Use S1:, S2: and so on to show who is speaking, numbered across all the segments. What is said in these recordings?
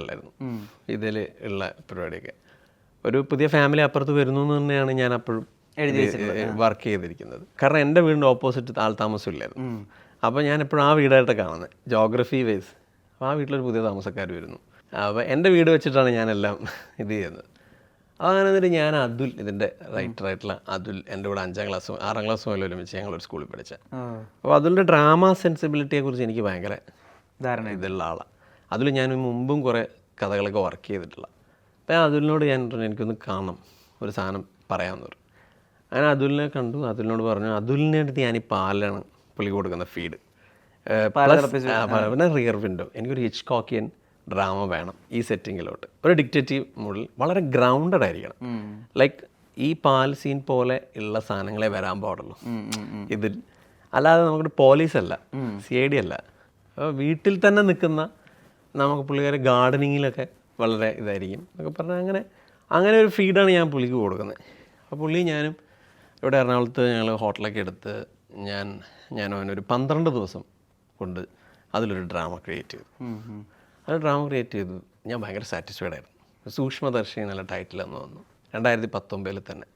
S1: അല്ലായിരുന്നു ഇതിൽ ഉള്ള പരിപാടിയൊക്കെ. ഒരു പുതിയ ഫാമിലി അപ്പുറത്ത് വരുന്നു എന്ന് തന്നെയാണ് ഞാൻ അപ്പോഴും വർക്ക് ചെയ്തിരിക്കുന്നത്. കാരണം എന്റെ വീടിന്റെ ഓപ്പോസിറ്റ് ആൾ താമസമില്ലായിരുന്നു. അപ്പോൾ ഞാൻ എപ്പോഴും ആ വീടായിട്ട് കാണുന്നത് ജോഗ്രഫി വൈസ് അപ്പോൾ ആ വീട്ടിലൊരു പുതിയ താമസക്കാർ വരുന്നു. അപ്പോൾ എന്റെ വീട് വെച്ചിട്ടാണ് ഞാനെല്ലാം ഇത് ചെയ്യുന്നത്. അങ്ങനെ എന്നിട്ട് ഞാൻ അതുൽ ഇതിന്റെ റൈറ്ററായിട്ടുള്ള അതുൽ എന്റെ കൂടെ അഞ്ചാം ക്ലാസ് ആറാം ക്ലാസ് മുതൽ ഒരുമിച്ച് ഞങ്ങളൊരു സ്കൂളിൽ പഠിച്ച. അപ്പോൾ അതുലിന്റെ ഡ്രാമ സെൻസിബിലിറ്റിയെക്കുറിച്ച് എനിക്ക് ഭയങ്കര
S2: ധാരണ
S1: ഇതുള്ള ആളാണ് അതിൽ ഞാൻ മുമ്പും കുറേ കഥകളൊക്കെ വർക്ക് ചെയ്തിട്ടുള്ള അപ്പോൾ അതിലിനോട് ഞാൻ പറഞ്ഞു, എനിക്കൊന്ന് കാണണം ഒരു സാധനം പറയാമെന്ന് പറഞ്ഞു. അങ്ങനെ അതുലിനെ കണ്ടു. അതുലിനോട് പറഞ്ഞു അതുലിനെ അടുത്ത് ഞാൻ ഈ പാലാണ് പുള്ളി കൊടുക്കുന്ന ഫീഡ് പിന്നെ റിയർ വിൻഡോ എനിക്കൊരു ഹിച്ച് കോക്കിയൻ ഡ്രാമ വേണം ഈ സെറ്റിങ്ങിലോട്ട് ഒരു ഡിക്റ്റേറ്റീവ് മോഡിൽ വളരെ ഗ്രൗണ്ടഡ് ആയിരിക്കണം. ലൈക്ക് ഈ പാൽ സീൻ പോലെ ഉള്ള സാധനങ്ങളെ വരാൻ പാടുള്ളൂ. ഇതിൽ അല്ലാതെ നമുക്കൊരു പോലീസ് അല്ല. സി ഐ ഡി അല്ല. വീട്ടിൽ തന്നെ നിൽക്കുന്ന നമുക്ക് പുള്ളിക്കാരെ ഗാർഡനിങ്ങിലൊക്കെ വളരെ ഇതായിരിക്കും എന്നൊക്കെ പറഞ്ഞാൽ അങ്ങനെ അങ്ങനെ ഒരു ഫീഡാണ് ഞാൻ പുള്ളിക്ക് കൊടുക്കുന്നത്. അപ്പോൾ പുള്ളി ഞാനും ഇവിടെ എറണാകുളത്ത് ഞങ്ങൾ ഹോട്ടലൊക്കെ എടുത്ത് ഞാൻ ഞാൻ അവനൊരു പന്ത്രണ്ട് ദിവസം കൊണ്ട് അതിലൊരു ഡ്രാമ ക്രിയേറ്റ് ചെയ്തു. അത് ഡ്രാമ ക്രിയേറ്റ് ചെയ്തു. ഞാൻ ഭയങ്കര സാറ്റിസ്ഫൈഡ് ആയിരുന്നു. സൂക്ഷ്മദർശി നല്ല ടൈറ്റിൽ എന്ന് വന്നു. രണ്ടായിരത്തി പത്തൊമ്പതിൽ തന്നെ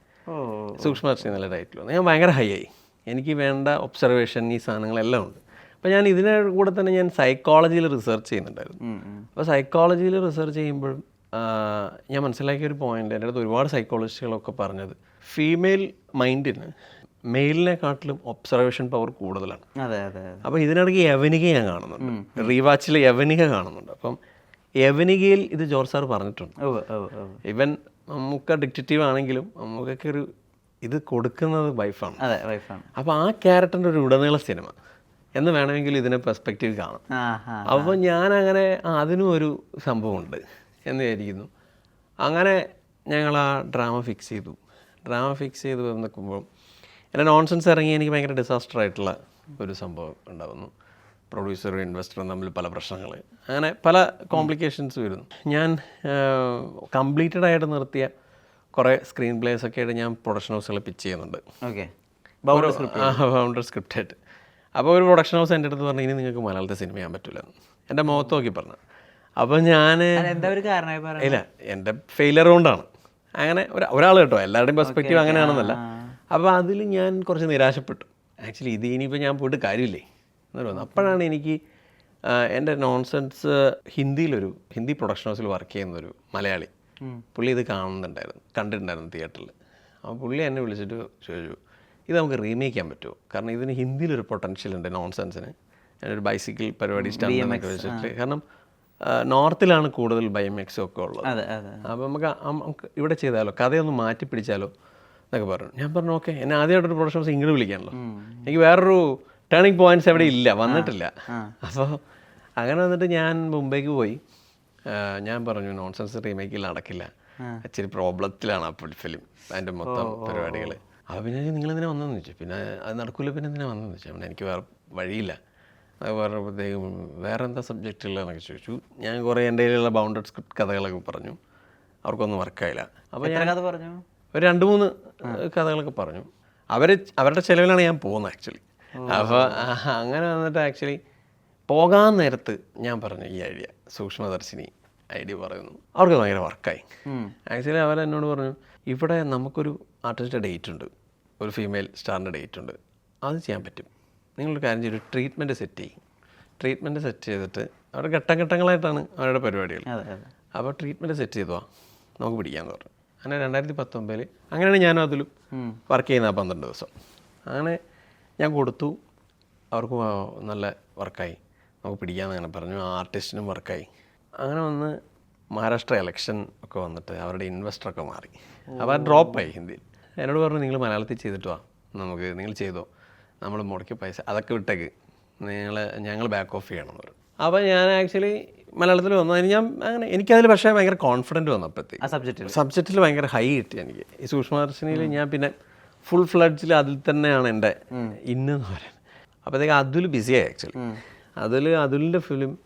S1: സൂക്ഷ്മദർശി നല്ല ടൈറ്റിൽ വന്നു. ഞാൻ ഭയങ്കര ഹൈ ആയി. എനിക്ക് വേണ്ട ഒബ്സർവേഷൻ ഈ സാധനങ്ങളെല്ലാം ഉണ്ട്. അപ്പോൾ ഞാൻ ഇതിനെ കൂടെ തന്നെ ഞാൻ സൈക്കോളജിയിൽ റിസർച്ച് ചെയ്യുന്നുണ്ടായിരുന്നു. അപ്പോൾ സൈക്കോളജിയിൽ റിസർച്ച് ചെയ്യുമ്പോഴും ഞാൻ മനസ്സിലാക്കിയ ഒരു പോയിന്റ് എന്റെ അടുത്ത് ഒരുപാട് സൈക്കോളജിസ്റ്റുകളൊക്കെ പറഞ്ഞത് ഫീമെയിൽ മൈൻഡിന് മെയിലിനെക്കാട്ടിലും ഒബ്സർവേഷൻ പവർ കൂടുതലാണ്.
S2: അതെ അതെ
S1: അപ്പോൾ ഇതിനിടയ്ക്ക് യവനിക ഞാൻ കാണുന്നുണ്ട്. റീവാച്ചിൽ യവനിക കാണുന്നുണ്ട്. അപ്പം യവനികയിൽ ഇത് ജോർജ് സാർ പറഞ്ഞിട്ടുണ്ട്. ഇവൻ നമുക്ക് അഡിക്റ്റീവ് ആണെങ്കിലും നമുക്കൊക്കെ ഒരു ഇത് കൊടുക്കുന്നത് വൈഫാണ്
S2: അതെ വൈഫാണ്
S1: അപ്പോൾ ആ ക്യാരക്ടറിന്റെ ഒരു ഉടനീള സിനിമ എന്ന് വേണമെങ്കിൽ ഇതിനെ പെർസ്പെക്റ്റീവ് കാണാം. അപ്പോൾ ഞാൻ അങ്ങനെ അതിനും ഒരു സംഭവമുണ്ട് എന്ന് വിചാരിക്കുന്നു. അങ്ങനെ ഞങ്ങൾ ആ ഡ്രാമ ഫിക്സ് ചെയ്തു. ഡ്രാമ ഫിക്സ് ചെയ്ത് നിൽക്കുമ്പോൾ എന്റെ നോൺസെൻസ് ഇറങ്ങി എനിക്ക് ഭയങ്കര ഡിസാസ്റ്റർ ആയിട്ടുള്ള ഒരു സംഭവം ഉണ്ടാകുന്നു പ്രൊഡ്യൂസറും ഇൻവെസ്റ്ററും തമ്മിൽ പല പ്രശ്നങ്ങൾ. അങ്ങനെ പല കോംപ്ലിക്കേഷൻസ് വരുന്നു. ഞാൻ കംപ്ലീറ്റഡ് ആയിട്ട് നിർത്തിയ കുറേ സ്ക്രീൻ പ്ലേസ് ഒക്കെ ആയിട്ട് ഞാൻ പ്രൊഡക്ഷൻ ഹൗസുകളെ പിച്ച് ചെയ്യുന്നുണ്ട്.
S2: ഓക്കെ
S1: ബൗണ്ടർ സ്ക്രിപ്റ്റ് ആയിട്ട്. അപ്പോൾ ഒരു പ്രൊഡക്ഷൻ ഹൗസ് എന്റെ അടുത്ത് പറഞ്ഞു ഇനി നിങ്ങൾക്ക് മലയാളത്തിൽ സിനിമ ചെയ്യാൻ പറ്റില്ല എന്റെ മുഖത്ത് നോക്കി പറഞ്ഞു. അപ്പോൾ ഞാൻ ഇല്ല എന്റെ ഫെയിലിയർ കൊണ്ടാണ്. അങ്ങനെ ഒരു ഒരാൾ കേട്ടോ എല്ലാവരുടെയും പെർസ്പെക്റ്റീവ് അങ്ങനെയാണെന്നല്ല. അപ്പോൾ അതിൽ ഞാൻ കുറച്ച് നിരാശപ്പെട്ടു. ആക്ച്വലി ഇത് ഇനിയിപ്പോൾ ഞാൻ പോയിട്ട് കാര്യമില്ലേ? എന്ന് തോന്നുന്നു. അപ്പോഴാണ് എനിക്ക് എന്റെ നോൺസെൻസ് ഹിന്ദിയിലൊരു ഹിന്ദി പ്രൊഡക്ഷൻ ഹൗസിൽ വർക്ക് ചെയ്യുന്നൊരു മലയാളി പുള്ളി ഇത് കാണുന്നുണ്ടായിരുന്നു കണ്ടിട്ടുണ്ടായിരുന്നു തിയേറ്ററിൽ അപ്പോൾ പുള്ളി എന്നെ വിളിച്ചിട്ട് ചോദിച്ചു ഇത് നമുക്ക് റീമേക്ക് ചെയ്യാൻ പറ്റുമോ? കാരണം ഇതിന് ഹിന്ദിയിലൊരു പൊട്ടൻഷ്യൽ ഉണ്ട് നോൺ സെൻസിന് ഒരു ബൈസിക്കിൾ പരിപാടി സ്റ്റാൻഡൊക്കെ വെച്ചിട്ട്. കാരണം നോർത്തിലാണ് കൂടുതൽ ബയോമെക്സും ഒക്കെ ഉള്ളത്. അപ്പോൾ നമുക്ക് നമുക്ക് ഇവിടെ ചെയ്താലോ? കഥയൊന്ന് മാറ്റി പിടിച്ചാലോ? എന്നൊക്കെ പറഞ്ഞു. ഞാൻ പറഞ്ഞു ഓക്കെ എന്നെ ആദ്യമായിട്ടൊരു പ്രൊഡക്ഷൻ ഹൗസ് ഇങ്ങോട്ട് വിളിക്കാണല്ലോ. എനിക്ക് വേറൊരു ടേണിംഗ് പോയിന്റ്സ് എവിടെ ഇല്ല വന്നിട്ടില്ല. അപ്പോൾ അങ്ങനെ വന്നിട്ട് ഞാൻ മുംബൈക്ക് പോയി. ഞാൻ പറഞ്ഞു നോൺസെൻസ് റീമേക്കിൽ നടക്കില്ല. ഇച്ചിരി പ്രോബ്ലത്തിലാണ് ആ ഫിലിം അതിന്റെ മൊത്തം പരിപാടികൾ അപ്പോൾ പിന്നെ നിങ്ങൾ എന്തിനാ വന്നതെന്ന് ചോദിച്ചു. പിന്നെ അത് നടക്കില്ല പിന്നെ എന്തിനാ വന്നതെന്ന് ചോദിച്ചു. പിന്നെ എനിക്ക് വേറെ വഴിയില്ല. അത് പറഞ്ഞപ്പോഴത്തേക്കും വേറെ എന്താ സബ്ജക്റ്റ് ഉള്ളതെന്നൊക്കെ ചോദിച്ചു. ഞാൻ കുറേ എന്റെ കയ്യിലുള്ള ബൗണ്ടഡ് സ്ക്രിപ്റ്റ് കഥകളൊക്കെ പറഞ്ഞു. അവർക്കൊന്നും വർക്കായില്ല അപ്പോൾ
S2: ഞാൻ കഥ പറഞ്ഞു?
S1: ഒരു രണ്ട് മൂന്ന് കഥകളൊക്കെ പറഞ്ഞു. അവർ അവരുടെ ചിലവിലാണ് ഞാൻ പോകുന്നത് ആക്ച്വലി അപ്പോൾ അങ്ങനെ വന്നിട്ട് ആക്ച്വലി പോകാൻ നേരത്ത് ഞാൻ പറഞ്ഞു ഈ ഐഡിയ സൂക്ഷ്മദർശിനി. ഐഡിയ പറയുന്നു. അവർക്ക് ഭയങ്കര വർക്കായി. ആക്ച്വലി അവർ എന്നോട് പറഞ്ഞു ഇവിടെ നമുക്കൊരു ആർട്ടിസ്റ്റിന്റെ ഡേറ്റ് ഉണ്ട്. ഒരു ഫീമെയിൽ സ്റ്റാറിന്റെ ഡേറ്റ് ഉണ്ട്. അത് ചെയ്യാൻ പറ്റും. നിങ്ങളൊരു കാര്യം ചെയ്യും ട്രീറ്റ്മെന്റ് സെറ്റ് ചെയ്യും. ട്രീറ്റ്മെന്റ് സെറ്റ് ചെയ്തിട്ട് അവരുടെ ഘട്ടം ഘട്ടങ്ങളായിട്ടാണ് അവരുടെ പരിപാടികൾ. അപ്പോൾ ട്രീറ്റ്മെന്റ് സെറ്റ് ചെയ്തോ നമുക്ക് പിടിക്കാമെന്ന് പറഞ്ഞു. അങ്ങനെ രണ്ടായിരത്തി പത്തൊമ്പതിൽ അങ്ങനെയാണ് ഞാനും അതിലും വർക്ക് ചെയ്യുന്ന പന്ത്രണ്ട് ദിവസം. അങ്ങനെ ഞാൻ കൊടുത്തു. അവർക്ക് നല്ല വർക്കായി നമുക്ക് പിടിക്കാമെന്ന് അങ്ങനെ പറഞ്ഞു. ആ ആർട്ടിസ്റ്റിനും വർക്കായി അങ്ങനെ വന്ന് മഹാരാഷ്ട്ര ഇലക്ഷൻ ഒക്കെ വന്നിട്ട് അവരുടെ ഇൻവെസ്റ്ററൊക്കെ മാറി. അപ്പോൾ ഡ്രോപ്പായി ഹിന്ദിയിൽ എന്നോട് പറഞ്ഞു നിങ്ങൾ മലയാളത്തിൽ ചെയ്തിട്ട് വാ. നമുക്ക് നിങ്ങൾ ചെയ്തോ. നമ്മൾ മുടക്കി പൈസ അതൊക്കെ വിട്ടേക്ക്. നിങ്ങൾ ഞങ്ങൾ ബാക്ക് ഓഫ് ചെയ്യണം. എന്ന് പറഞ്ഞു അപ്പോൾ ഞാൻ ആക്ച്വലി മലയാളത്തിൽ വന്നു. അതിന് ഞാൻ അങ്ങനെ എനിക്കതിൽ പക്ഷേ ഭയങ്കര കോൺഫിഡന്റ് വന്നപ്പോഴത്തേക്ക്
S2: ആ സബ്ജക്റ്റിൽ
S1: സബ്ജക്റ്റിൽ ഭയങ്കര ഹൈ കിട്ടി എനിക്ക്. ഈ സൂക്ഷ്മദർശിനിയിൽ ഞാൻ പിന്നെ ഫുൾ ഫ്ലഡ്ജിൽ അതിൽ തന്നെയാണ് എന്റെ ഇന്നെന്ന് പറയുന്നത്. അപ്പോഴത്തേക്ക് അതുൽ ബിസിയായി ആക്ച്വലി അതിൽ അതുലിന്റെ ഫിലിം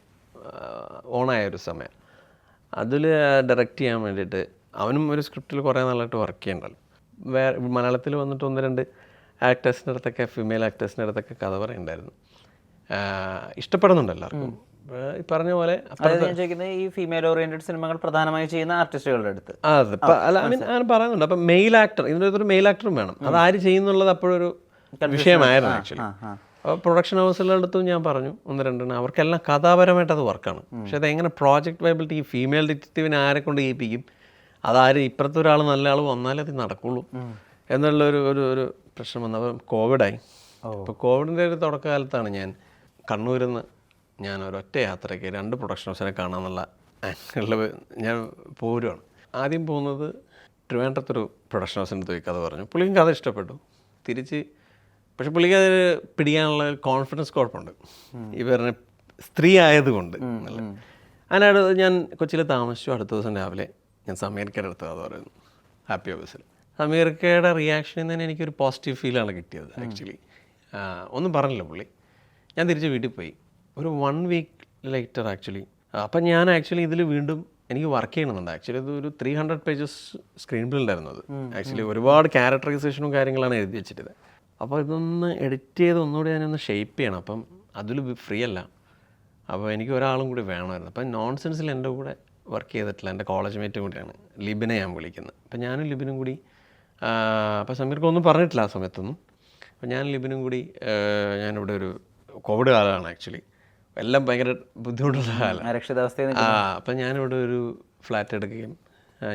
S1: ഓണായ ഒരു സമയം. അതിൽ ഡയറക്റ്റ് ചെയ്യാൻ വേണ്ടിയിട്ട് അവനും ഒരു സ്ക്രിപ്റ്റിൽ കുറേ നാളായിട്ട് വർക്ക് ചെയ്യണ്ടല്ലോ. വേറെ മലയാളത്തിൽ വന്നിട്ട് ഒന്ന് രണ്ട് ആക്ടേഴ്സിന്റെ അടുത്തൊക്കെ ഫീമെയിൽ ആക്ടേഴ്സിന്റെ അടുത്തൊക്കെ കഥ പറയുന്നുണ്ടായിരുന്നു ഇഷ്ടപ്പെടുന്നുണ്ടല്ലോ ഇഷ്ടപ്പെടുന്നുണ്ട് എല്ലാവർക്കും. ഈ പറഞ്ഞ പോലെ
S2: ചോദിക്കുന്നത് ഈ ഫീമെയിൽ ഓറിയന്റഡ് സിനിമകൾ പ്രധാനമായി ചെയ്യുന്ന ആർട്ടിസ്റ്റുകളുടെ അടുത്ത്.
S1: അതെ അല്ല ഐ മീൻ ഞാൻ പറയുന്നുണ്ട്. അപ്പം മെയിൽ ആക്ടർ ഇതിന്റെ ഒരു മെയിൽ ആക്ടറും വേണം. അത് ആര് ചെയ്യുന്നുള്ളത് അപ്പോഴൊരു വിഷയമായിരുന്നു ആക്ച്വലി പ്രൊഡക്ഷൻ ഹൗസുകളുടെ അടുത്തും ഞാൻ പറഞ്ഞു ഒന്ന് രണ്ടെണ്ണം. അവർക്കെല്ലാം കഥാപരമായിട്ട് അത് വർക്കാണ് പക്ഷെ അത് എങ്ങനെ പ്രോജക്റ്റ് വൈബിലിറ്റി ഈ ഫീമെയിൽ ഡിറ്റക്റ്റീവിനെ ആരെ കൊണ്ട് ചെയ്യിപ്പിക്കും അതാര് ഇപ്പുറത്തെ ഒരാൾ നല്ല ആൾ വന്നാലേ അത് നടക്കുള്ളൂ. എന്നുള്ള ഒരു ഒരു ഒരു പ്രശ്നം അപ്പം കോവിഡായി അപ്പോൾ കോവിഡിന്റെ ഒരു തുടക്കകാലത്താണ് ഞാൻ കണ്ണൂരിൽ നിന്ന് ഞാൻ ഒരൊറ്റ യാത്രയ്ക്ക് രണ്ട് പ്രൊഡക്ഷൻ ഹൗസിനെ കാണാമെന്നുള്ള ആംഗിളിൽ ഞാൻ പോരുവാണ്. ആദ്യം പോകുന്നത് ട്രിവാൻഡ്രത്തൊരു പ്രൊഡക്ഷൻ ഹൗസിന്റെ പോയി കഥ പറഞ്ഞു. പുള്ളിക്കും കഥ ഇഷ്ടപ്പെട്ടു. തിരിച്ച് പക്ഷെ പുള്ളിക്ക് അത് പിടിക്കാനുള്ള കോൺഫിഡൻസ് കുഴപ്പമുണ്ട്. ഈ പറഞ്ഞ സ്ത്രീ ആയതുകൊണ്ട്. അല്ല? ഞാൻ കൊച്ചിയിൽ താമസിച്ചു. അടുത്ത ദിവസം രാവിലെ ഞാൻ സമീർക്കയുടെ അടുത്ത് അത് പറയുന്നു. ഹാപ്പി ഓഫീസിൽ സമീർക്കയുടെ റിയാക്ഷനിൽ നിന്ന് തന്നെ എനിക്കൊരു പോസിറ്റീവ് ഫീലാണ് കിട്ടിയത് ആക്ച്വലി ഒന്നും പറഞ്ഞില്ല പുള്ളി. ഞാൻ തിരിച്ച് വീട്ടിൽ പോയി. ഒരു വൺ വീക്ക് ലേറ്റർ ആക്ച്വലി അപ്പം ഞാൻ ആക്ച്വലി ഇതിൽ വീണ്ടും എനിക്ക് വർക്ക് ചെയ്യണമെന്നുണ്ട്. ആക്ച്വലി ഇത് ഒരു three hundred pages screenplay ഉണ്ടായിരുന്നു അത്. ആക്ച്വലി ഒരുപാട് ക്യാരക്ടറൈസേഷനും കാര്യങ്ങളാണ് എഴുതി വെച്ചിട്ടത് അപ്പോൾ ഇതൊന്ന് എഡിറ്റ് ചെയ്ത് ഒന്നുകൂടി ഞാനൊന്ന് ഷേപ്പ് ചെയ്യണം. അപ്പം അതിൽ ഫ്രീ അല്ല. അപ്പോൾ എനിക്ക് ഒരാളും കൂടി വേണമായിരുന്നു. അപ്പം നോൺ സെൻസിൽ എന്റെ കൂടെ വർക്ക് ചെയ്തിട്ടില്ല എന്റെ കോളേജ് മേറ്റും കൂടിയാണ് ലിബിനെ ഞാൻ വിളിക്കുന്നത്. അപ്പം ഞാനും ലിബിനും കൂടി അപ്പോൾ സമീർക്ക് ഒന്നും പറഞ്ഞിട്ടില്ല ആ സമയത്തൊന്നും. അപ്പം ഞാൻ ലിബിനും കൂടി ഞാനിവിടെ ഒരു കോവിഡ് കാലമാണ് ആക്ച്വലി എല്ലാം ഭയങ്കര ബുദ്ധിമുട്ടുള്ള കാലം. ആ അപ്പം ഞാനിവിടെ ഒരു ഫ്ലാറ്റ് എടുക്കുകയും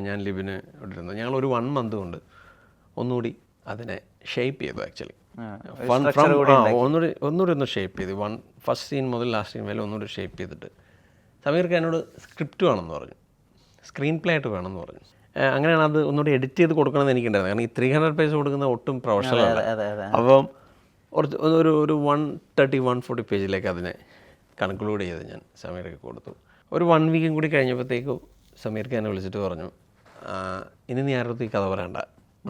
S1: ഞാൻ ലിബിന് ഇവിടെ ഇരുന്നു. ഞങ്ങൾ ഒരു വൺ മന്ത് കൊണ്ട് ഒന്നുകൂടി അതിനെ ഷേപ്പ് ചെയ്തു ആക്ച്വലി ഫ്രം ഒന്നുകൂടി ഒന്നുകൂടി ഒന്ന് ഷേപ്പ് ചെയ്തു. വൺ ഫസ്റ്റ് സീൻ മുതൽ ലാസ്റ്റ് സീൻ വരെ ഒന്നുകൂടി ഷേപ്പ് ചെയ്തിട്ട്. സമീർക്ക് എന്നോട് സ്ക്രിപ്റ്റ് വേണമെന്ന് പറഞ്ഞു. സ്ക്രീൻ പ്ലേ ആയിട്ട് വേണമെന്ന് പറഞ്ഞു. അങ്ങനെയാണ് അത് ഒന്നുകൂടി എഡിറ്റ് ചെയ്ത് കൊടുക്കണമെന്ന് എനിക്കുണ്ടായിരുന്നു കാരണം ഈ ത്രീ ഹൺഡ്രഡ് പേജ് കൊടുക്കുന്ന ഒട്ടും
S2: അതെ
S1: അപ്പം കുറച്ച് ഒരു ഒരു വൺ തേർട്ടി വൺ ഫോർട്ടി പേജിലേക്ക് അതിനെ കൺക്ലൂഡ് ചെയ്ത് ഞാൻ സമീർക്ക് കൊടുത്തു. ഒരു വൺ വീക്കും കൂടി കഴിഞ്ഞപ്പോഴത്തേക്കും സമീർക്ക് എന്നെ വിളിച്ചിട്ട് പറഞ്ഞു ഇനി നീ ആരുടെ ഈ കഥ പറയണ്ട.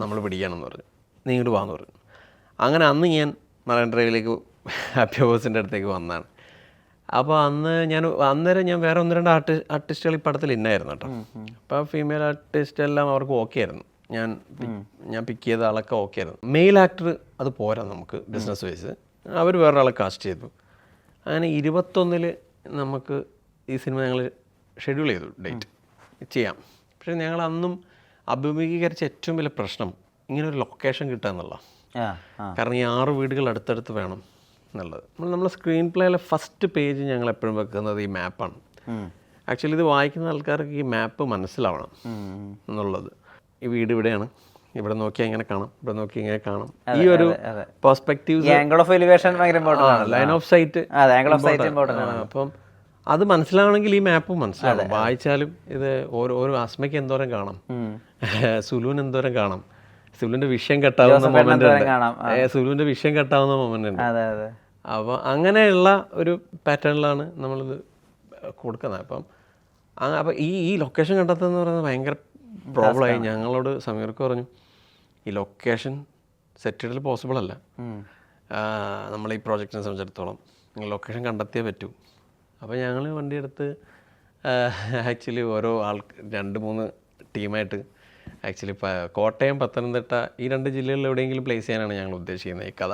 S1: നമ്മൾ പിടിക്കാനെന്ന് പറഞ്ഞു. നീ ഇങ്ങോട്ട് വാന്ന് പറഞ്ഞു. അങ്ങനെ അന്ന് ഞാൻ മറൈൻ ഡ്രൈവിലേക്ക് ഹാപ്പി ഹോസിന്റെ അടുത്തേക്ക് വന്നതാണ്. അപ്പോൾ അന്ന് ഞാൻ അന്നേരം ഞാൻ വേറെ ഒന്ന് രണ്ട് ആർട്ടി ആർട്ടിസ്റ്റുകൾ ഈ പടത്തിൽ ഇന്നായിരുന്നു കേട്ടോ. അപ്പോൾ ഫീമെയിൽ ആർട്ടിസ്റ്റ് എല്ലാം അവർക്ക് ഓക്കെ ആയിരുന്നു. ഞാൻ ഞാൻ പിക്ക് ചെയ്ത ആളൊക്കെ ഓക്കെ ആയിരുന്നു. മെയിൽ ആക്ടർ അത് പോരാ നമുക്ക് ബിസിനസ് വൈസ് അവർ വേറൊരാളെ കാസ്റ്റ് ചെയ്തു. അങ്ങനെ ഇരുപത്തൊന്നിൽ നമുക്ക് ഈ സിനിമ ഞങ്ങൾ ഷെഡ്യൂൾ ചെയ്തു ഡേറ്റ് ചെയ്യാം. പക്ഷേ ഞങ്ങൾ അന്നും അഭിമുഖീകരിച്ച ഏറ്റവും വലിയ പ്രശ്നം ഇങ്ങനെ ഒരു ലൊക്കേഷൻ കിട്ടുക എന്നുള്ള കാരണം ഈ ആറ് വീടുകൾ അടുത്തടുത്ത് വേണം എന്നുള്ളത്. നമ്മൾ നമ്മളെ സ്ക്രീൻ പ്ലേയിലെ ഫസ്റ്റ് പേജ് ഞങ്ങൾ എപ്പോഴും വെക്കുന്നത് ഈ മാപ്പാണ്. ആക്ച്വലി ഇത് വായിക്കുന്ന ആൾക്കാർക്ക് ഈ മാപ്പ് മനസ്സിലാവണം എന്നുള്ളത്. ഈ വീട് ഇവിടെയാണ്. ഇവിടെ നോക്കിയാൽ ഇങ്ങനെ കാണാം. ഇവിടെ നോക്കി ഇങ്ങനെ കാണാം. ഈ ഒരു. പെർസ്പെക്റ്റീവ്
S2: ആംഗിൾ ഓഫ് എലിവേഷൻ ഭയങ്കര ഇമ്പോർട്ടന്റ് ആണ്
S1: line of sight
S2: angle of sight important ആണ്.
S1: അപ്പം അത് മനസ്സിലാവണമെങ്കിൽ ഈ മാപ്പ് മനസ്സിലാവും വായിച്ചാലും ഇത് ഓരോ ഓരോ അസ്മയ്ക്ക് എന്തോരം കാണാം. സുലുവിന് എന്തോരം കാണാം. സുലുവിന്റെ വിഷയം കെട്ടാവുന്ന മൊമെന്റ് സുലുവിന്റെ വിഷയം കെട്ടാവുന്ന മൊമെന്റ് ഉണ്ട്. അപ്പോൾ അങ്ങനെയുള്ള ഒരു പാറ്റേണിലാണ് നമ്മളിത് കൊടുക്കുന്നത്. അപ്പം അപ്പൊ ഈ ഈ ലൊക്കേഷൻ കണ്ടെത്തുന്ന പറയുന്നത് ഭയങ്കര പ്രോബ്ലമായി ഞങ്ങളോട് സമീർക്ക് പറഞ്ഞു ഈ ലൊക്കേഷൻ സെറ്റ് ചെയ്യൽ പോസിബിൾ അല്ല നമ്മൾ ഈ പ്രോജക്റ്റിനെ സംബന്ധിച്ചിടത്തോളം ലൊക്കേഷൻ കണ്ടെത്തിയേ പറ്റൂ. അപ്പോൾ ഞങ്ങൾ വണ്ടിയെടുത്ത് ആക്ച്വലി ഓരോ ആൾ രണ്ട് മൂന്ന് ടീമായിട്ട് ആക്ച്വലി കോട്ടയം പത്തനംതിട്ട ഈ രണ്ട് ജില്ലകളിൽ എവിടെയെങ്കിലും പ്ലേസ് ചെയ്യാനാണ് ഞങ്ങൾ ഉദ്ദേശിക്കുന്നത് ഈ കഥ.